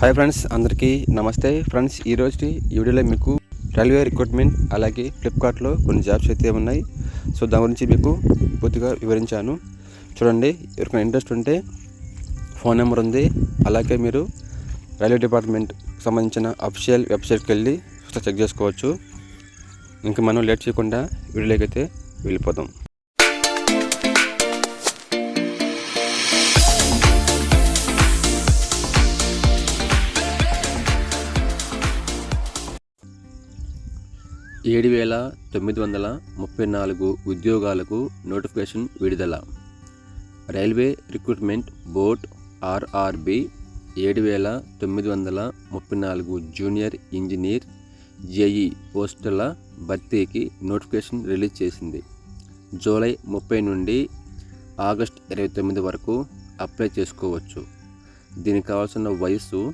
Hi friends అందరికీ నమస్తే. Friends ఈ రోజు ఈ వీడియోలో మీకు రైల్వే రిక్రూట్మెంట్ అలాగే ఫ్లిప్కార్ట్లో కొన్ని జాబ్స్ అయితే ఉన్నాయి. సో దాని గురించి మీకు పూర్తిగా వివరించాను. చూడండి ఎవరికైనా ఇంట్రెస్ట్ ఉంటే ఫోన్ నెంబర్ ఉంది. అలాగే మీరు రైల్వే డిపార్ట్మెంట్ సంబంధించిన అఫిషియల్ వెబ్సైట్కి వెళ్ళి చెక్ చేసుకోవచ్చు. ఇంకా మనం లేట్ చేయకుండా వీడియోలోకి అయితే వెళ్ళిపోతాం ఏడు వేల తొమ్మిది వందల ముప్పై నాలుగు ఉద్యోగాలకు నోటిఫికేషన్ విడుదల. రైల్వే రిక్రూట్మెంట్ బోర్డ్ ఆర్ఆర్బి ఏడు వేల తొమ్మిది వందల ముప్పై నాలుగు జూనియర్ ఇంజనీర్ జేఈ పోస్టుల భర్తీకి నోటిఫికేషన్ రిలీజ్ చేసింది. జూలై ముప్పై నుండి ఆగస్ట్ ఇరవై తొమ్మిది వరకు అప్లై చేసుకోవచ్చు. దీనికి కావాల్సిన వయస్సు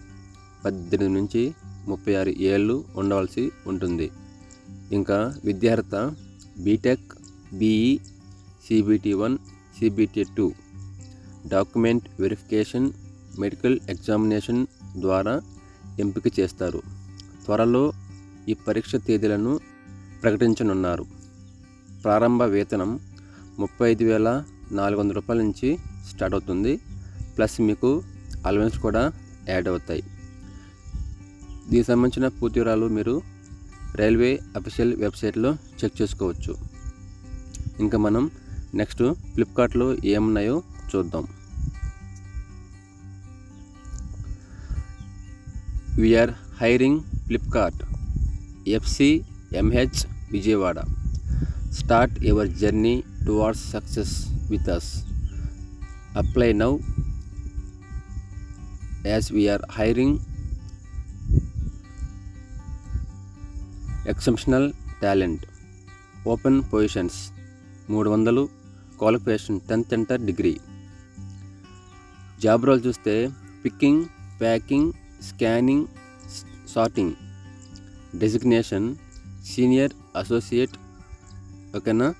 పద్దెనిమిది నుంచి ముప్పై ఆరు ఏళ్ళు ఉండవలసి ఉంటుంది. ఇంకా విద్యార్థ BTech BE CBT one CBT two. Document verification medical examination ద్వారా ఎంపిక చేస్తారు. త్వరలో ఈ పరీక్ష తేదీలను ప్రకటించనున్నారు. ప్రారంభ వేతనం ముప్పై ఐదు వేల నాలుగు వందల రూపాయల నుంచి స్టార్ట్ అవుతుంది. ప్లస్ మీకు అలవెన్స్ కూడా యాడ్ అవుతాయి. దీనికి సంబంధించిన పూర్తి వివరాలు మీరు రైల్వే అఫీషియల్ వెబ్సైట్లో చెక్ చేసుకోవచ్చు. ఇంకా మనం నెక్స్ట్ ఫ్లిప్కార్ట్లో ఏమున్నాయో చూద్దాం. We're hiring Flipkart. FC MH Vijayawada. Start your journey towards success with us apply now. As we're hiring exceptional talent. Open positions. మూడు వందలు. Qualification tenth inter degree. Job role చూస్తే picking packing scanning sorting. Designation senior associate. ఓకేనా?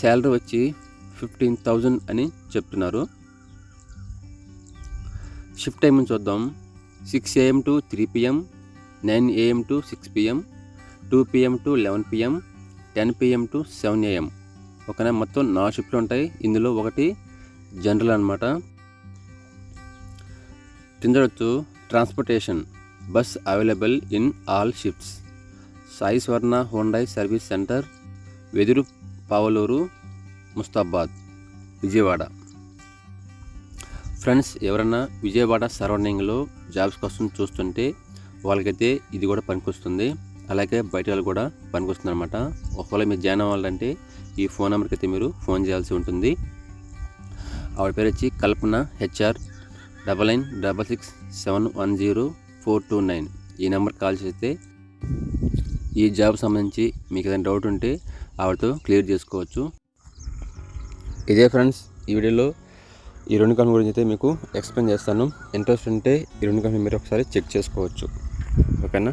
Salary వచ్చి fifteen thousand అని చెప్తున్నారు. Shift time చూద్దాం. Six AM to three PM nine AM to six PM. Two PM to eleven PM ten PM to seven AM ఓకేనా? మొత్తం నాలుగు షిఫ్ట్లు ఉంటాయి. ఇందులో ఒకటి జనరల్ అనమాట తిందడచ్చు transportation bus available in all shifts. Sai Swarna Hyundai service centre Veduru Pavaluru Mustabad Vijayawada. Friends ఎవరైనా Vijayawada సరౌండింగ్లో jobs కోసం చూస్తుంటే వాళ్ళకైతే ఇది కూడా పనికొస్తుంది. అలాగే బయట వాళ్ళు కూడా పనికొస్తుంది అనమాట ఒకవేళ మీరు జాయిన్ అవ్వాలంటే ఈ ఫోన్ నెంబర్కి అయితే మీరు ఫోన్ చేయాల్సి ఉంటుంది. ఆవిడ పేరు వచ్చి Kalpana HR double nine double six seven one zero four two nine. ఈ నెంబర్ కాల్ చేస్తే ఈ జాబ్ సంబంధించి మీకు ఏదైనా డౌట్ ఉంటే ఆవిడతో క్లియర్ చేసుకోవచ్చు. ఇదే ఫ్రెండ్స్ ఈ వీడియోలో ఈ రెండు కంపెనీ గురించి అయితే మీకు ఎక్స్ప్లెయిన్ చేస్తాను. ఇంట్రెస్ట్ ఉంటే ఈ రెండు కంపెనీ మీరు ఒకసారి చెక్ చేసుకోవచ్చు. ఓకేనా?